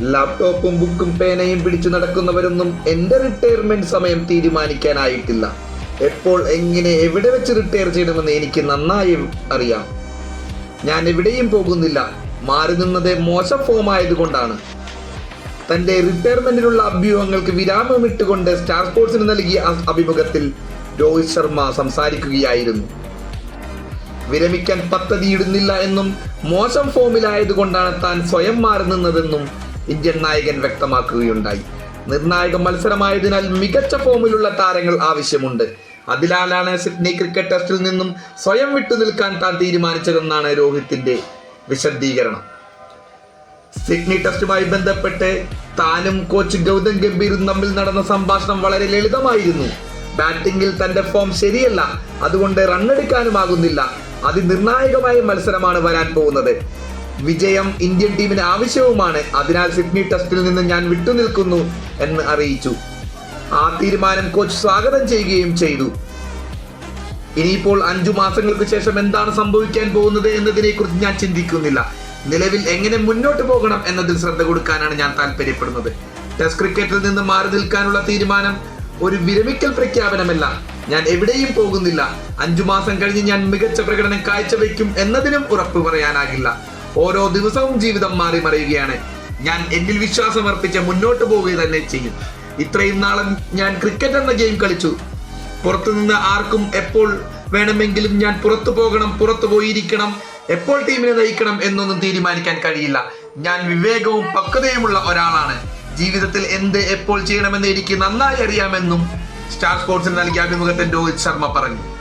ലാപ്ടോപ്പും ബുക്കും പേനയും പിടിച്ചു നടക്കുന്നവരൊന്നും എന്റെ റിട്ടയർമെന്റ് സമയം തീരുമാനിക്കാനായിട്ടില്ല. എപ്പോൾ എങ്ങനെ എവിടെ വെച്ച് റിട്ടയർ ചെയ്യണമെന്ന് എനിക്ക് നന്നായി അറിയാം. ഞാൻ എവിടെയും പോകുന്നില്ല. മാറി നിന്നത് മോശം ഫോം ആയതുകൊണ്ടാണ്. തന്റെ റിട്ടയർമെന്റിനുള്ള അഭ്യൂഹങ്ങൾക്ക് വിരാമമിട്ടുകൊണ്ട് സ്റ്റാർ സ്പോർട്സിന് നൽകിയ അഭിമുഖത്തിൽ രോഹിത് ശർമ്മ സംസാരിക്കുകയായിരുന്നു. വിരമിക്കാൻ പദ്ധതിയിടുന്നില്ല എന്നും മോശം ഫോമിലായതുകൊണ്ടാണ് താൻ സ്വയം മാറി നിന്നതെന്നും ഇന്ത്യൻ നായകൻ വ്യക്തമാക്കുകയുണ്ടായി. നിർണായക മത്സരമായതിനാൽ മികച്ച ഫോമിലുള്ള താരങ്ങൾ ആവശ്യമുണ്ട്. അതിനാലാണ് സിഡ്നി ക്രിക്കറ്റ് ടെസ്റ്റിൽ നിന്നും സ്വയം വിട്ടുനിൽക്കാൻ താൻ തീരുമാനിച്ചതെന്നാണ് രോഹിത്തിന്റെ വിശദീകരണം. സിഡ്നി ടെസ്റ്റുമായി ബന്ധപ്പെട്ട് താനും കോച്ച് ഗൗതം ഗംഭീരും തമ്മിൽ നടന്ന സംഭാഷണം വളരെ ലളിതമായിരുന്നു. ബാറ്റിംഗിൽ തന്റെ ഫോം ശരിയല്ല അതുകൊണ്ട് റണ്ണെടുക്കാനുമാകുന്നില്ല. അതിനിർണായകമായ മത്സരമാണ് വരാൻ പോകുന്നത്. വിജയം ഇന്ത്യൻ ടീമിന് ആവശ്യവുമാണ്. അതിനാൽ സിഡ്നി ടെസ്റ്റിൽ നിന്ന് ഞാൻ വിട്ടുനിൽക്കുന്നു എന്ന് അറിയിച്ചു. ആ തീരുമാനം കോച്ച് സ്വാഗതം ചെയ്യുകയും ചെയ്തു. ഇനിയിപ്പോൾ അഞ്ചു മാസങ്ങൾക്ക് ശേഷം എന്താണ് സംഭവിക്കാൻ പോകുന്നത് എന്നതിനെ കുറിച്ച് ഞാൻ ചിന്തിക്കുന്നില്ല. നിലവിൽ എങ്ങനെ മുന്നോട്ട് പോകണം എന്നതിൽ ശ്രദ്ധ കൊടുക്കാനാണ് ഞാൻ താല്പര്യപ്പെടുന്നത്. ടെസ്റ്റ് ക്രിക്കറ്റിൽ നിന്ന് മാറി നിൽക്കാനുള്ള തീരുമാനം ഒരു വിരമിക്കൽ പ്രഖ്യാപനമല്ല. ഞാൻ എവിടെയും പോകുന്നില്ല. അഞ്ചു മാസം കഴിഞ്ഞ് ഞാൻ മികച്ച പ്രകടനം കാഴ്ചവെക്കും എന്നതിനും ഉറപ്പ് പറയാനാകില്ല. ഓരോ ദിവസവും ജീവിതം മാറി മറിയുകയാണ്. ഞാൻ എന്നിൽ വിശ്വാസം അർപ്പിച്ച് മുന്നോട്ട് പോവുക തന്നെ ചെയ്യും. ഇത്രയും നാളും ഞാൻ ക്രിക്കറ്റ് എന്ന ഗെയിം കളിച്ചു. പുറത്തുനിന്ന് ആർക്കും എപ്പോൾ വേണമെങ്കിലും ഞാൻ പുറത്തു പോകണം പുറത്തു പോയിരിക്കണം എപ്പോൾ ടീമിനെ നയിക്കണം എന്നൊന്നും തീരുമാനിക്കാൻ കഴിയില്ല. ഞാൻ വിവേകവും പക്വതയുമുള്ള ഒരാളാണ്. ജീവിതത്തിൽ എന്ത് എപ്പോൾ ചെയ്യണമെന്ന് എനിക്ക് നന്നായി അറിയാമെന്നും സ്റ്റാർ സ്പോർട്സിന് നൽകിയ അഭിമുഖത്തിൽ രോഹിത് ശർമ്മ പറഞ്ഞു.